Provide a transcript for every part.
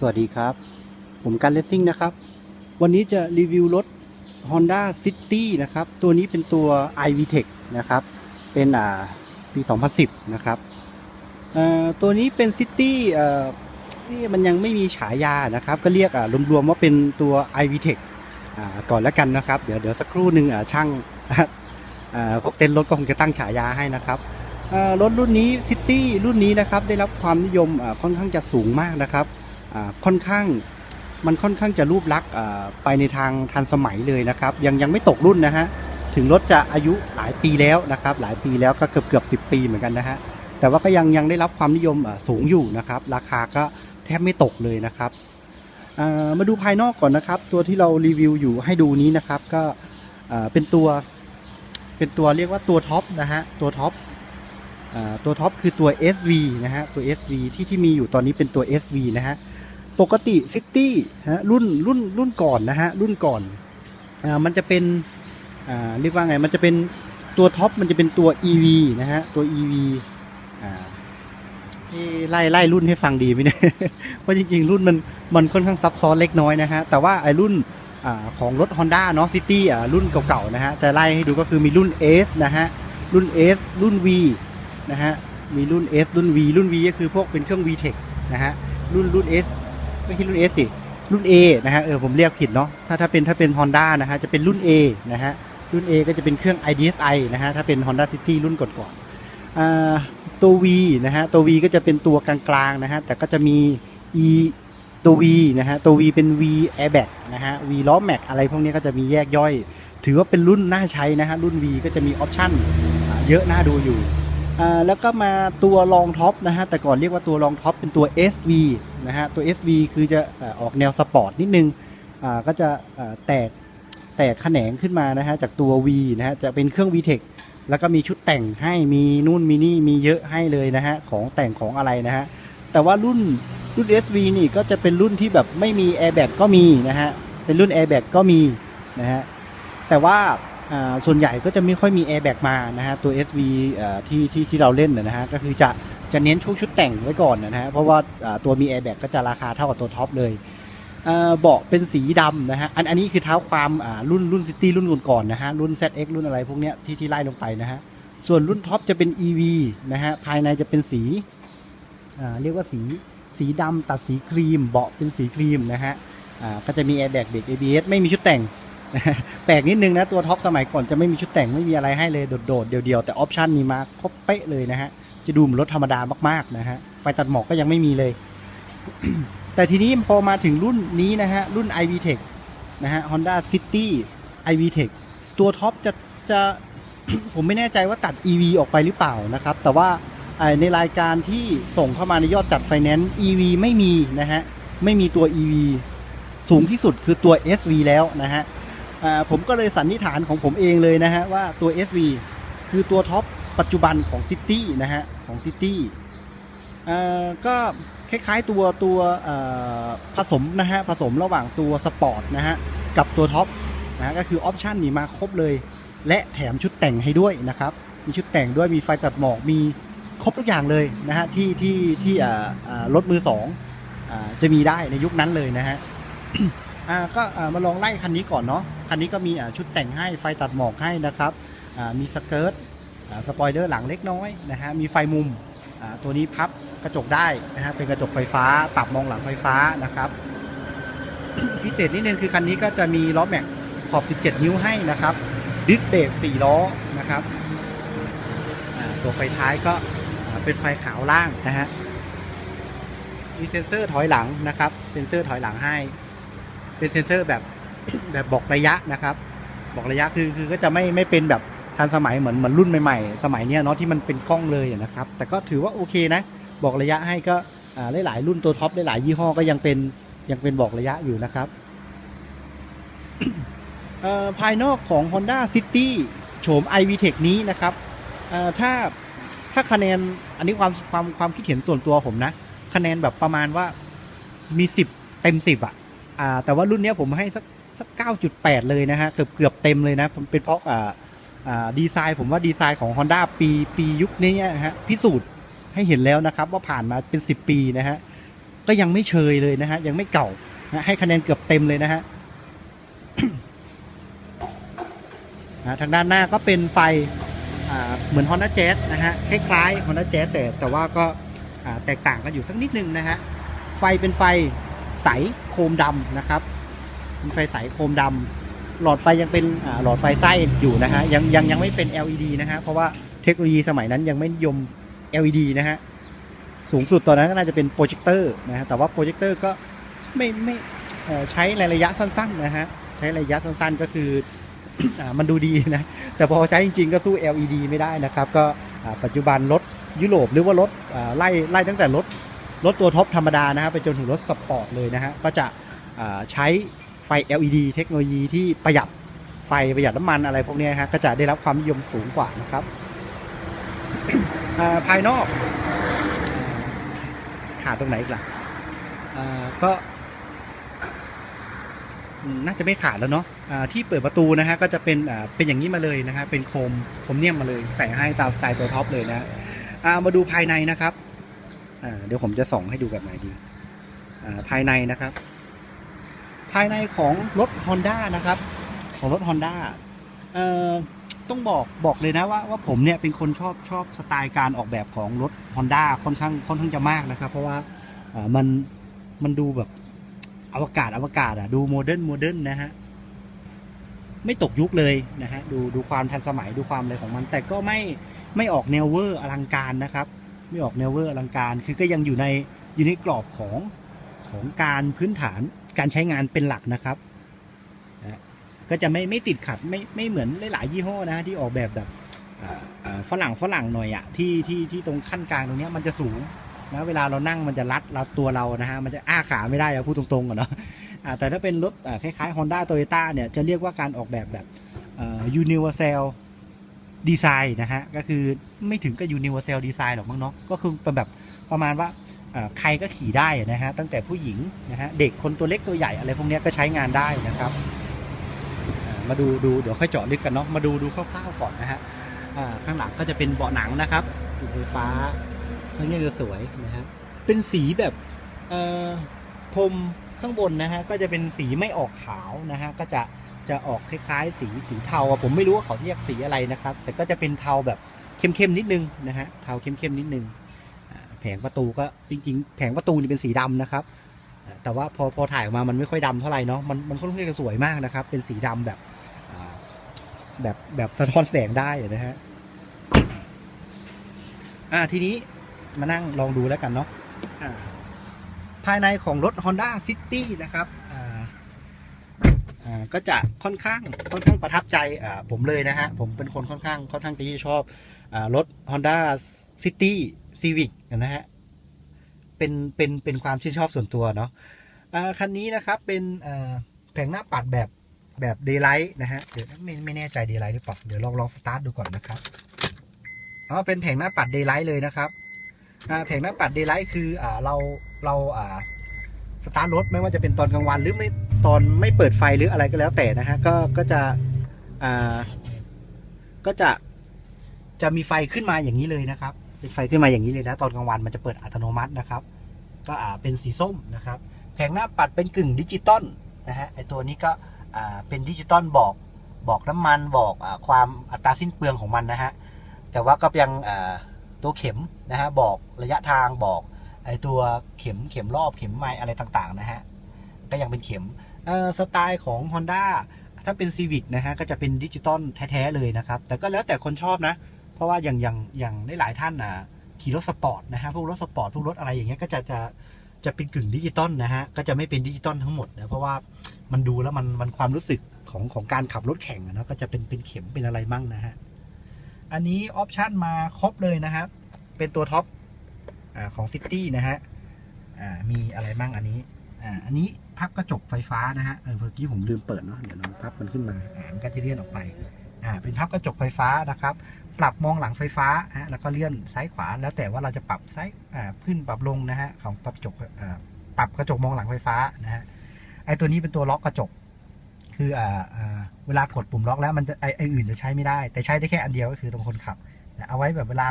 สวัสดีครับ ผมกันเลสซิ่งนะครับ วันนี้จะรีวิวรถ Honda City นะครับ ตัวนี้เป็นตัว iVTEC นะครับ เป็นอ่าปี 2010 นะครับตัวนี้เป็น City นี่มันยังไม่มีฉายานะครับ ก็เรียกอ่ารวมๆว่าเป็นตัว iVTEC อ่าก่อนแล้วกันนะครับ เดี๋ยวเดี๋ยวสักครู่หนึ่งช่างพวกเต็นรถก็คงจะตั้งฉายาให้นะครับรถรุ่นนี้ City รุ่นนี้นะครับได้รับความนิยมค่อนข้างจะสูงมากนะครับ ค่อนข้างมันค่อนข้างจะรูปลักษณ์ไปในทางทันสมัยเลยนะครับ ยังยังไม่ตกรุ่นนะฮะถึงรถจะอายุหลายปีแล้วนะครับ หลายปีแล้วก็เกือบเกือบสิปีเหมือนกันนะฮะแต่ว่าก็ยังยังได้รับความนิยมสูงอยู่นะครับ ราคาก็แทบไม่ตกเลยนะครับมาดูภายนอกก่อนนะครับ ตัวที่เรารีวิวอยู่ให้ดูนี้นะครับ ก็เป็นตัวเป็นตัวเรียกว่าตัวท็อปนะฮะตัวท็อปตัวท็อปคือตัว SV นะฮะตัว SV ที่ที่มีอยู่ตอนนี้เป็นตัว SV นะฮะ ปกติซิตี้ฮะรุ่นรุ่นรุ่นก่อนนะฮะรุ่นก่อนอ่ามันจะเป็นอ่าเรียกว่าไงมันจะเป็นตัวท็อปมันจะเป็นตัว EV นะฮะตัว EV อ่าเอ๊ะไล่ไล่รุ่นให้ฟังดีไหมเนี่ยเพราะจริงๆ รุ่นมันมันค่อนข้างซับซ้อนเล็กน้อยนะฮะ แต่ว่าไอ้รุ่นอของรถ Honda เนาะ City อ่ารุ่นเก่าๆนะฮะ จะไล่ให้ดูก็คือมีรุ่น S นะฮะ รุ่น S รุ่น V นะฮะ มีรุ่น S รุ่น V รุ่น V ก็คือพวกเป็นเครื่อง VTEC นะฮะ รุ่นรุ่น S ไม่ใช่รุ่น S สิรุ่น A นะฮะเออผมเรียกผิดเนาะถ้าถ้าเป็นถ้าเป็น Honda นะฮะจะเป็นรุ่น A นะฮะรุ่น A ก็จะเป็นเครื่อง IDSI นะฮะถ้าเป็น Honda City รุ่นก่อนๆอ่าตัว V นะฮะตัว V ก็จะเป็นตัวกลางๆนะฮะแต่ก็จะมี E ตัว V นะฮะตัว V เป็น V airbag นะฮะ V ล้อแม็กอะไรพวกนี้ก็จะมีแยกย่อย ถือว่าเป็นรุ่นน่าใช้นะฮะรุ่น V ก็จะมีออปชั่นเยอะน่าดูอยู่ แล้วก็มาตัวรองท็อปนะฮะแต่ก่อนเรียกว่าตัวรองท็อปเป็นตัว SV นะฮะตัว SV คือจะออกแนวสปอร์ตนิดนึงก็จะแตกแตกแขนงขึ้นมานะฮะจากตัว V นะฮะจะเป็นเครื่อง VTEC แล้วก็มีชุดแต่งให้มีนู่นมีนี่มีเยอะให้เลยนะฮะของแต่งของอะไรนะฮะแต่ว่ารุ่นรุ่น SV นี่ก็จะเป็นรุ่นที่แบบไม่มี airbag ก็มีนะฮะเป็นรุ่น airbag ก็มีนะฮะแต่ว่า ส่วนใหญ่ก็จะไม่ค่อยมี airbag มานะฮะตัว SV อ่าที่ที่ที่เราเล่นนะนะฮะก็คือจะจะเน้นชุดชุดแต่งไว้ก่อนนะฮะเพราะว่าตัวมี airbag ก็จะราคาเท่ากับตัวท็อปเลยเบาะเป็นสีดำนะฮะอันอันนี้คือเท้าความรุ่นรุ่นซิตี้รุ่นก่อนๆนะฮะรุ่น ZX รุ่นอะไรพวกเนี้ยที่ที่ไล่ลงไปนะฮะส่วนรุ่นท็อปจะเป็น EV นะฮะภายในจะเป็นสีเรียกว่าสีสีดำตัดสีครีม เบาะเป็นสีครีมนะฮะก็จะมี airbag เบรก ABS ไม่มีชุดแต่ง แปลกนิดนึงนะ ตัวท็อปสมัยก่อนจะไม่มีชุดแต่งไม่มีอะไรให้เลยโดดๆ เดียวๆ แต่ออปชันมีมาครบเป๊ะเลยนะฮะ จะดูเหมือนรถธรรมดามากๆนะฮะ ไฟตัดหมอกก็ยังไม่มีเลย แต่ทีนี้พอมาถึงรุ่นนี้นะฮะ รุ่น iV Tech นะฮะ Honda City iV Tech ตัวท็อปจะจะผมไม่แน่ใจว่าตัด EV ออกไปหรือเปล่านะครับ แต่ว่าในรายการที่ส่งเข้ามาในยอดจัดไฟแนนซ์ EV ไม่มีนะฮะ ไม่มีตัว EV สูงที่สุดคือตัว SV แล้วนะฮะ ผมก็เลยสันนิษฐานของผมเองเลยนะฮะว่าตัว SV คือตัวท็อปปัจจุบันของ City นะฮะของ City อ่าก็คล้ายๆตัวตัวผสมนะฮะผสมระหว่างตัวสปอร์ตนะฮะกับตัวท็อปนะฮะก็คือออปชันนี่มาครบเลย และแถมชุดแต่งให้ด้วยนะครับ มีชุดแต่งด้วยมีไฟตัดหมอกมีครบทุกอย่างเลยนะฮะที่ที่ที่รถมือสองอ่าจะมีได้ในยุคนั้นเลยนะฮะก็มาลองไล่คันนี้ก่อนเนาะ คันนี้ก็มีชุดแต่งให้ไฟตัดหมอกให้นะครับมีสเกิร์ตสปอยเลอร์หลังเล็กน้อยนะฮะมีไฟมุมตัวนี้พับกระจกได้นะฮะเป็นกระจกไฟฟ้าปรับมองหลังไฟฟ้านะครับ พิเศษนิดนึงคือคันนี้ก็จะมีล้อแม็กขอบ 17 นิ้วให้นะครับดิสเบรก4ล้อนะครับตัวไฟท้ายก็เป็นไฟขาวล่างนะฮะมีเซ็นเซอร์ถอยหลังนะครับ เซ็นเซอร์ถอยหลังให้ เป็นเซ็นเซอร์แบบ แบบบอกระยะนะครับ บอกระยะคือคือก็จะไม่ไม่เป็นแบบทันสมัยเหมือนเหมือนรุ่นใหม่ๆ สมัยเนี้ยเนาะที่มันเป็นกล้องเลยนะครับ แต่ก็ถือว่าโอเคนะ บอกระยะให้ก็อ่าหลายๆรุ่นตัวท็อปหลายๆยี่ห้อก็ยังเป็นยังเป็นบอกระยะอยู่นะครับเอ่อภายนอกของ Honda City โฉม iVTEC นี้นะครับเอ่อถ้าถ้าคะแนนอันนี้ความความความคิดเห็นส่วนตัวผมนะ คะแนนแบบประมาณว่ามี 10 เต็ม 10อะอ่าแต่ว่ารุ่นเนี้ยผมให้สัก สักเก้าจุดแปดเลยนะฮะเกือบเกือบเต็มเลยนะเป็นเพราะอ่าอ่าดีไซน์ผมว่าดีไซน์ของ Honda ปีปียุคนี้นะฮะพิสูจน์ให้เห็นแล้วนะครับว่าผ่านมาเป็น 10 ปีนะฮะก็ยังไม่เชยเลยนะฮะยังไม่เก่านะให้คะแนนเกือบเต็มเลยนะฮะทางด้านหน้าก็เป็นไฟเหมือน Honda Jazz นะฮะคล้ายๆ Honda Jazz แต่แต่ว่าก็แตกต่างกันอยู่สักนิดนึงนะฮะไฟเป็นไฟใสโคมดำนะครับ ไฟใสโครมดำหลอดไฟยังเป็นหลอดไฟไส้อยู่นะฮะยังยังยังไม่เป็น LED นะฮะเพราะว่าเทคโนโลยีสมัยนั้นยังไม่นิยม LED นะฮะสูงสุดตอนนั้นก็น่าจะเป็นโปรเจคเตอร์นะฮะแต่ว่าโปรเจคเตอร์ก็ไม่ไม่ใช้ระยะสั้นๆนะฮะใช้ระยะสั้นๆก็คืออมันดูดีนะ แต่พอใช้จริงๆ ก็สู้ LED ไม่ได้นะครับ ก็ปัจจุบันรถยุโรปหรือว่ารถไล่ไล่ตั้งแต่รถรถตัวท็อปธรรมดานะฮะไปจนถึงรถสปอร์ตเลยนะฮะก็จะใช้ ไฟ LED เทคโนโลยีที่ประหยัดไฟประหยัดน้ำมันอะไรพวกนี้ฮะก็จะได้รับความนิยมสูงกว่านะครับภายนอกขาดตรงไหนอีกล่ะก็น่าจะไม่ขาดแล้วเนาะอ่าที่เปิดประตูนะฮะก็จะเป็นเป็นอย่างนี้มาเลยนะฮะเป็นโคมโคมเนียมมาเลยใส่ให้ตามสไตล์ตัวท็อปเลยนะมาดูภายในนะครับเดี๋ยวผมจะส่องให้ดูแบบไหนดีภายในนะครับ ภายในของรถ Honda นะครับ ของรถ Honda เอ่อต้องบอกบอกเลยนะว่าว่าผมเนี่ยเป็นคนชอบชอบสไตล์การออกแบบของรถ Honda ค่อนข้างค่อนข้างจะมากนะครับ เพราะว่าอ่ามันมันดูแบบอวกาศอวกาศอะดูโมเดิร์นโมเดิร์นนะฮะไม่ตกยุคเลยนะฮะดูดูความทันสมัยดูความอะไรของมัน แต่ก็ไม่ไม่ออกแนวเวอร์อลังการนะครับ ไม่ออกแนวเวอร์อลังการ คือก็ยังอยู่ในอยู่ในกรอบของของการพื้นฐาน การใช้งานเป็นหลักนะครับก็จะไม่ไม่ติดขัดไม่ไม่เหมือนหลายๆยี่ห้อนะที่ออกแบบแบบฝรั่งฝรั่งหน่อยอะที่ที่ที่ตรงขั้นกลางตรงเนี้ยมันจะสูงนะเวลาเรานั่งมันจะรัดเราตัวเรานะฮะมันจะอ้าขาไม่ได้อะพูดตรงๆอะเนาะแต่ถ้าเป็นรถคล้ายๆ Honda Toyota เนี่ยจะเรียกว่าการออกแบบแบบ universal design นะฮะก็คือไม่ถึงกับ universal design หรอกมั้งเนาะก็คือเป็นแบบประมาณว่า ใครก็ขี่ได้นะฮะตั้งแต่ผู้หญิงนะฮะเด็กคนตัวเล็กตัวใหญ่อะไรพวกนี้ก็ใช้งานได้นะครับมาดูดูเดี๋ยวค่อยเจาะลึกกันเนาะมาดูดูคร่าวๆก่อนนะฮะข้างหลังก็จะเป็นเบาะหนังนะครับดูไฟฟ้าข้างนี้จะสวยนะฮะเป็นสีแบบพรมข้างบนนะฮะก็จะเป็นสีไม่ออกขาวนะฮะก็จะจะออกคล้ายๆ สีสีเทาผมไม่รู้ว่าเขาเรียกสีอะไรนะครับ แต่ก็จะเป็นเทาแบบเข้มๆนิดนึงนะฮะเทาเข้มๆนิดนึง งประตูก็จริง ๆ แผงประตูนี่เป็นสีดำนะครับ แต่ว่าพอพอถ่ายออกมามันไม่ค่อยดำเท่าไหร่เนาะมันมันค่อนข้างจะสวยมากนะครับ เป็นสีดำแบบแบบแบบสะท้อนแสงได้นะฮะอ่าทีนี้มานั่งลองดูแล้วกันเนาะภายในของรถ Honda City นะครับอ่าก็จะค่อนข้างค่อนข้างประทับใจผมเลยนะฮะ ผมเป็นคนค่อนข้างค่อนข้างที่จะชอบอรถ Honda City Civic นะฮะเป็นเป็นเป็นความชื่นชอบส่วนตัวเนาะอ่าคันนี้นะครับเป็นอ่าแผงหน้าปัดแบบแบบเดย์ไลท์นะฮะเดี๋ยวไม่ไม่แน่ใจเดย์ไลท์หรือเปล่าเดี๋ยวลองลองสตาร์ทดูก่อนนะครับอ๋อเป็นแผงหน้าปัดเดย์ไลท์เลยนะครับอ่าแผงหน้าปัดเดย์ไลท์คืออ่าเราเราอ่าสตาร์ทรถไม่ว่าจะเป็นตอนกลางวันหรือไม่ตอนไม่เปิดไฟหรืออะไรก็แล้วแต่นะฮะก็ก็จะอ่าก็จะจะมีไฟขึ้นมาอย่างนี้เลยนะครับ เป็นไฟขึ้นมาอย่างนี้เลยนะ ตอนกลางวันมันจะเปิดอัตโนมัตินะครับ ก็อ่าเป็นสีส้มนะครับ แผงหน้าปัดเป็นกึ่งดิจิตอลนะฮะไอตัวนี้ก็อ่าเป็นดิจิตอลบอกบอกน้ำมันบอกอาความอัตราสิ้นเปลืองของมันนะฮะแต่ว่าก็ยังอ่าตัวเข็มนะฮะบอกระยะทางบอกไอตัวเข็มเข็มรอบเข็มไม้อะไรต่างๆนะฮะก็ยังเป็นเข็มสไตล์ของ Honda ถ้าเป็น Civic นะฮะก็จะเป็นดิจิตอลแท้ ๆ เลยนะครับ แต่ก็แล้วแต่คนชอบนะ เพราะว่าอย่างอย่างอย่างหลายท่านอะขี่รถสปอร์ตนะฮะพวกรถสปอร์ตพวกรถอะไรอย่างเงี้ยก็จะจะจะเป็นกึ่งดิจิตอลนะฮะก็จะไม่เป็นดิจิตอลทั้งหมดนะเพราะว่ามันดูแล้วมันมันความรู้สึกของของการขับรถแข่งอะนะก็จะเป็นเป็นเข็มเป็นอะไรมั่งนะฮะอันนี้ออปชันมาครบเลยนะครับเป็นตัวท็อปอของซิตี้นะฮะมีอะไรมั่งอันนี้อ,อันนี้พับกระจกไฟฟ้านะฮะเออเมื่อกี้ผมลืมเปิดเนาะเดี๋ยวลองพับมันขึ้นมาอ่ามันก็จะเลื่อนออกไป อ่าเป็นพับกระจกไฟฟ้านะครับ ปรับมองหลังไฟฟ้าฮะแล้วก็เลื่อนซ้ายขวา แล้วแต่ว่าเราจะปรับซ้ายอ่าขึ้นปรับลงนะฮะของปรับกระจกอ่าปรับกระจกมองหลังไฟฟ้านะฮะไอตัวนี้เป็นตัวล็อกกระจก คืออ่าอ่าเวลากดปุ่มล็อกแล้วมันจะไอไออื่นจะใช้ไม่ได้ แต่ใช้ได้แค่อันเดียวก็คือตรงคนขับนะเอาไว้แบบเวลา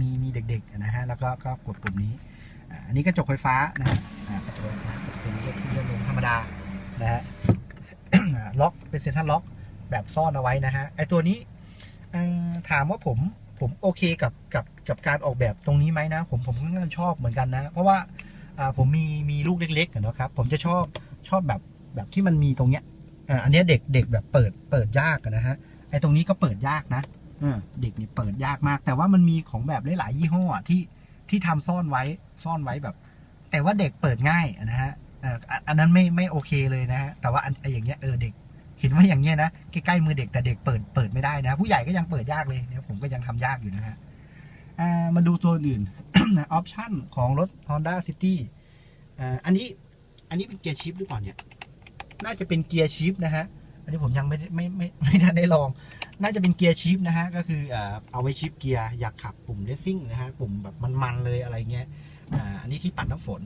มีมีเด็กๆนะฮะแล้วก็ก็กดปุ่มนี้อันนี้กระจกไฟฟ้านะฮะกระจกไฟฟ้าเป็นเลื่อนขึ้นเลื่อนลงธรรมดานะฮะล็อกเป็นเซ็นทรัลล็อก แบบซ่อนเอาไว้นะฮะไอตัวนี้เอ่อถามว่าผมผมโอเคกับกับกับการออกแบบตรงนี้ไหมนะ ผมผมก็ชอบเหมือนกันนะ เพราะว่าอ่าผมมีมีลูกเล็กๆอะเนาะครับ ผมจะชอบชอบแบบแบบที่มันมีตรงเนี้ยอ่าอันเนี้ยเด็กเด็กแบบเปิดเปิดยากอะนะฮะไอตรงนี้ก็เปิดยากนะเออเด็กเนี่ยเปิดยากมาก แต่ว่ามันมีของแบบหลายๆยี่ห้ออะที่ที่ทำซ่อนไว้ซ่อนไว้แบบ แต่ว่าเด็กเปิดง่ายอะนะฮะเอ่ออันอันนั้นไม่ไม่โอเคเลยนะฮะแต่ว่าอันไออย่างเงี้ยเออเด็กเห็นว่าอย่างเงี้ยนะใกล้ๆมือเด็กแต่เด็กเปิดเปิดไม่ได้นะ ผู้ใหญ่ก็ยังเปิดยากเลยเนี่ยผมก็ยังทำยากอยู่นะฮะมาดูตัวอื่นนะออปชั่นของรถ Honda City อันนี้อันนี้เป็นเกียร์ชิฟหรือเปล่าเนี่ย น่าจะเป็นเกียร์ชิฟนะฮะ อันนี้ผมยังไม่ได้ไม่ไม่ไม่ได้ลอง น่าจะเป็นเกียร์ชิฟนะฮะ ก็คือเอาไว้ชิฟเกียร์อยากขับปุ่มเลสซิ่งนะฮะ ปุ่มแบบมันๆเลยอะไรเงี้ย อันนี้ที่ปัดน้ำฝน